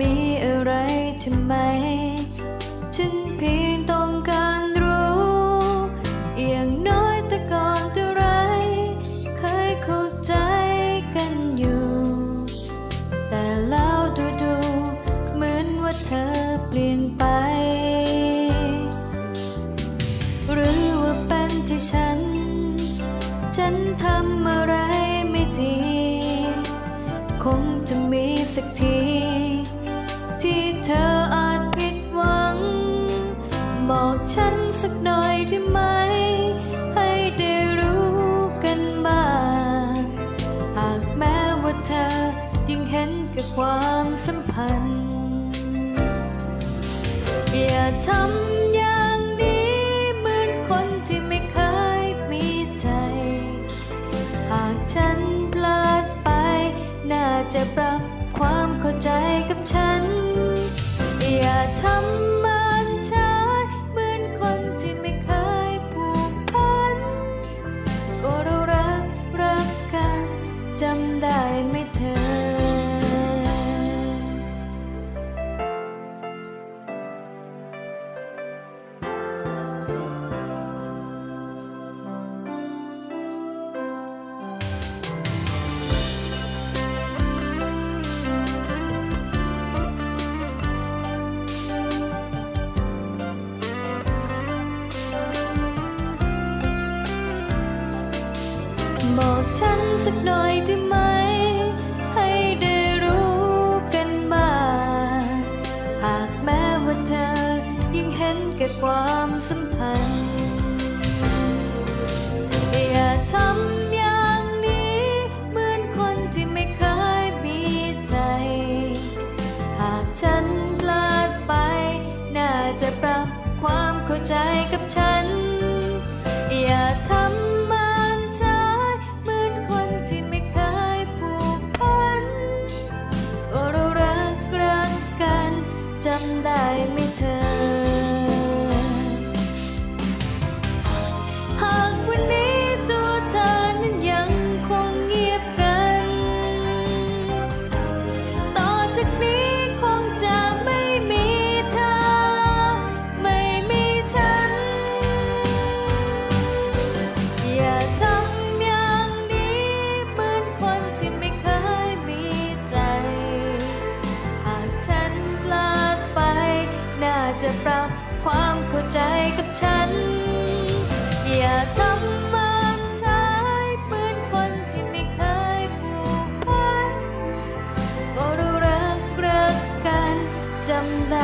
มีอะไรใช่ไหมฉันเพียงต้องการรู้ อย่างน้อยแต่ก่อนแต่ไร เคยเข้าใจกันอยู่ แต่แล้วดูดูเหมือนว่าเธอเปลี่ยนไป หรือว่าเป็นที่ฉัน ฉันทำอะไรไม่ดี คงจะมีสักที ที่เธออาจผิดหวัง บอกฉันสักหน่อยได้ไหม ให้ได้รู้กันบ้างหากแม้ว่าเธอยังเห็นกับความสัมพันธ์ อย่าทำอย่างนี้เหมือนคนที่ไม่เคยมีใจ หากฉันพลาดไป น่าจะปรับความเข้าใจกับฉัน อย่าทำ บอกฉันสักหน่อยได้ไหม ให้ได้รู้กันบ้างหากแม้ว่าเธอยังเห็นแก่ความสัมพันธ์ อย่าทำอย่างนี้เหมือนคนที่ไม่เคยมีใจ หากฉันพลาดไป น่าจะปรับความเข้าใจกับฉัน อย่าทำ จะปรับความเข้าใจกับฉัน อย่าทำมันใช้ปืนคนที่ไม่เคยผูกพันก็รู้รักรักกันจำได้